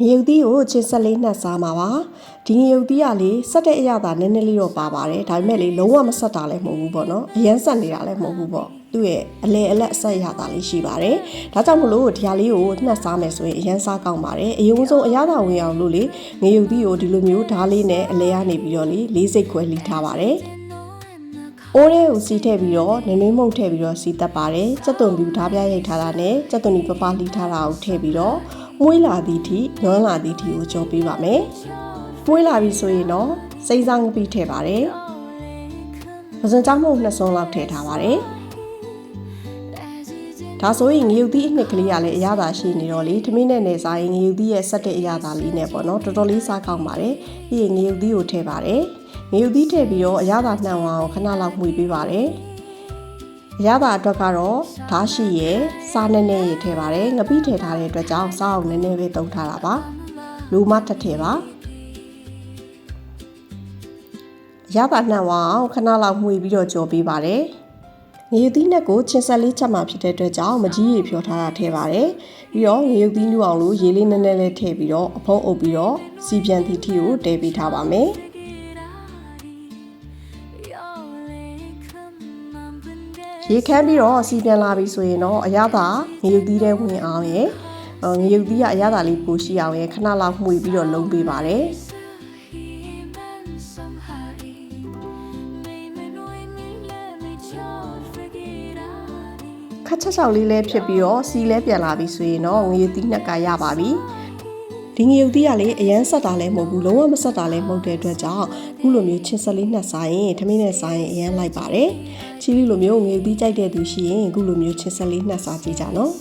ငရုတ်သီးကိုချစ်ဆက်လေးနှက်စားမှာပါဒီငရုတ်သီးကလေဆက်တဲ့အရသာနည်းနည်းလေးတော့ပါပါတယ်ဒါပေမဲ့လေလုံးဝမဆက်တာလည်းမဟုတ်ဘူးပေါ့နော်အရန်ဆက်နေတာလည်းမဟုတ်ဘူးပေါ့သူ့ရဲ့အလေအလက်အဆက်အရသာလေးရှိပါတယ်ဒါကြောင့်မလို့ဒီဟာလေးကိုနှက်စားမယ်ဆိုရင်အရန်စားကောင်းပါတယ်အယုံဆုံးအရသာဝင်အောင်လို့လေငရုတ်သီးကိုဒီလိုမျိုးဓားလေးနဲ့အလဲကနေပြီးတော့လေလေးစိတ်ခွဲလီထားပါတယ် အိုးထဲကိုစီထည့်ပြီးတော့နွေနွေးမုတ်ထည့်ပြီးတော့စီတက်ပါတယ်။ကြက်သွန်ပြူဓားပြရိုက်ထားတာနဲ့ကြက်သွန်ဒီပပလီထားတာကိုထည့်ပြီးတော့မွေးလာသည့်ထိနွမ်းလာသည့်ထိကိုကြောပေးပါမယ်။မွေးလာပြီဆိုရင်တော့စိမ့်စားငပိထည့်ပါတယ်။ပစံကြောင့်မဟုတ်နှစ်စုံလောက်ထည့်ထားပါတယ်။ဒါဆိုရင်ငရုတ်သီးအနှစ်ကလေးကလည်းအရသာရှိနေတော့လေထမင်းနဲ့နေစားရင်ငရုတ်သီးရဲ့ဆက်တဲ့အရသာလေးနဲ့ပေါ့နော်တော်တော်လေးစားကောင်းပါတယ်။ပြီးရင်ငရုတ်သီးကိုထည့်ပါတယ်။ ငရုတ်သီးထည့်ပြီးတော့အရသာနှံဝအောင်ခဏလောက်မှုပေးပါတယ်။အရသာအတွက်ကတော့ဓာရှိရယ်စားနေနေရထည့်ပါတယ်။ငပိထည့်ထားတဲ့အတွက်ကြောင့်စားအောင်နည်းနည်းပဲတုံးထားတာပါ။လူမတစ်ထည့်ပါ။ရပါနှံဝအောင်ခဏလောက်မှုပြီးတော့ကြော်ပေးပါတယ်။ငရုတ်သီးနဲ့ကိုချင်းဆက်လေးချက်မှဖြစ်တဲ့အတွက်ကြောင့်မကြီးရေဖြောထားတာထည့်ပါတယ်။ပြီးတော့ငရုတ်သီးနူအောင်လို့ရေလေးနည်းနည်းလေးထည့်ပြီးတော့အဖုံးအုပ်ပြီးတော့စီပြန်သီးထီကိုတဲပေးထားပါမယ်။ ရေခမ်းပြီးတော့စီပြန်လာပြီဆိုရင်တော့အရသာငရုတ်သီးတဲ့ဝင်အောင်ရယ်အော်ငရုတ်သီးကအရသာလေးပိုရှိအောင်ရယ်ခဏလောက်မှုပြီးတော့လုံးပေးပါတယ်ခက်ချက်ချောက်လေးလဲဖြစ်ပြီးတော့စီလဲပြန်လာပြီဆိုရင်တော့ငရုတ်သီးနှစ်ကရပါပြီ ဒီငရုတ်သီးကလေအရန်ဆက်တာလည်းမဟုတ်ဘူးလုံးဝမဆက်တာလည်းမဟုတ်တဲ့အတွက်ကြောင့်ခုလိုမျိုးချင်းဆက်လေးနှစ်ဆိုင်ရင်ထမင်းနဲ့ဆိုင်ရင်အရန်လိုက်ပါတယ်ချီလီလိုမျိုးငရုတ်သီးကြိုက်တဲ့သူရှိရင်ခုလိုမျိုးချင်းဆက်လေးနှစ်စားကြည့်ကြနော်